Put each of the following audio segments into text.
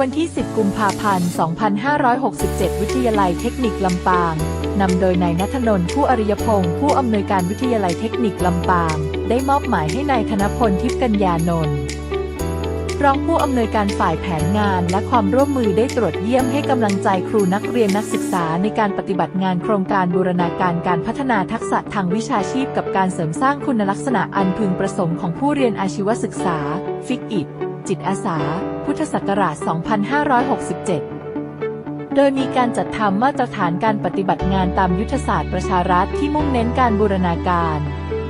วันที่ 10 กุมภาพันธ์ 2567 วิทยาลัยเทคนิคลำปาง นำโดยนายนัทนนท์ผู้อริยพงศ์ผู้อำนวยการวิทยาลัยเทคนิคลำปาง ได้มอบหมายให้นายธนพลทิพย์กัญญานนท์รองผู้อำนวยการฝ่ายแผนงานและความร่วมมือได้ตรวจเยี่ยมให้กำลังใจครูนักเรียนนักศึกษาในการปฏิบัติงานโครงการบูรณาการการพัฒนาทักษะทางวิชาชีพกับการเสริมสร้างคุณลักษณะอันพึงประสงค์ของผู้เรียนอาชีวศึกษา ฟิกอิด จิตอาสา พุทธศักราช 2567 โดยมีการจัดทำมาตรฐานการปฏิบัติงานตามยุทธศาสตร์ประชารัฐที่มุ่งเน้นการบูรณาการ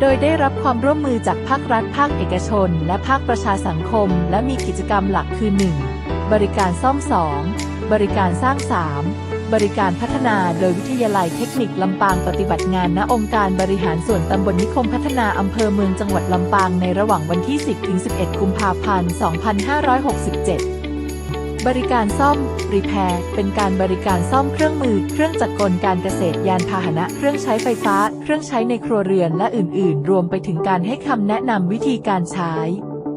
โดยได้รับความร่วมมือจากภาครัฐ ภาคเอกชน และภาคประชาสังคม และมีกิจกรรมหลักคือ 1. บริการซ่อม 2. บริการสร้าง 3. บริการพัฒนาโดยวิทยาลัยเทคนิคลำปางปฏิบัติงานณองค์การบริหารส่วนตำบลนิคมพัฒนาอำเภอเมืองจังหวัดลำปางในระหว่างวันที่ 10-11 กุมภาพันธ์ 2567บริการซ่อม รีแพร์ เป็นการบริการซ่อมเครื่องมือ เครื่องจักรกลการเกษตร ยานพาหนะ เครื่องใช้ไฟฟ้า เครื่องใช้ในครัวเรือน และอื่น ๆ รวมไปถึงการให้คำแนะนำวิธีการใช้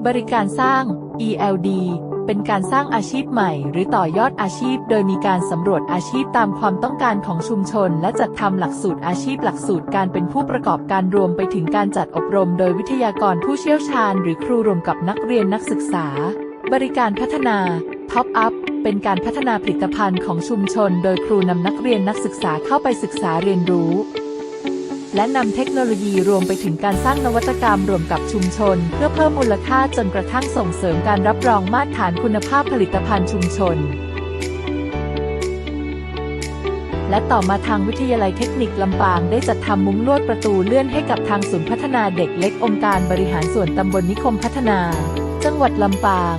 บริการสร้าง ELD เป็นการสร้างอาชีพใหม่ หรือต่อยอดอาชีพ โดยมีการสำรวจอาชีพตามความต้องการของชุมชน และจัดทำหลักสูตรอาชีพหลักสูตรการเป็นผู้ประกอบการรวมไปถึงการจัดอบรม โดยวิทยากรผู้เชี่ยวชาญ หรือครูรวมกับนักเรียนนักศึกษา บริการพัฒนาท็อปอัพเป็นการพัฒนาผลิตภัณฑ์ของชุมชน โดยครูนำนักเรียนนักศึกษาเข้าไปศึกษาเรียนรู้ และนำเทคโนโลยีรวมไปถึงการสร้างนวัตกรรมรวมกับชุมชน เพื่อเพิ่มมูลค่าจนกระทั่งส่งเสริมการรับรองมาตรฐานคุณภาพผลิตภัณฑ์ชุมชน และต่อมาทางวิทยาลัยเทคนิคลำปางได้จัดทำมุ้งลวดประตูเลื่อนให้กับทางศูนย์พัฒนาเด็กเล็กองค์การบริหารส่วนตำบลนิคมพัฒนา จังหวัดลำปาง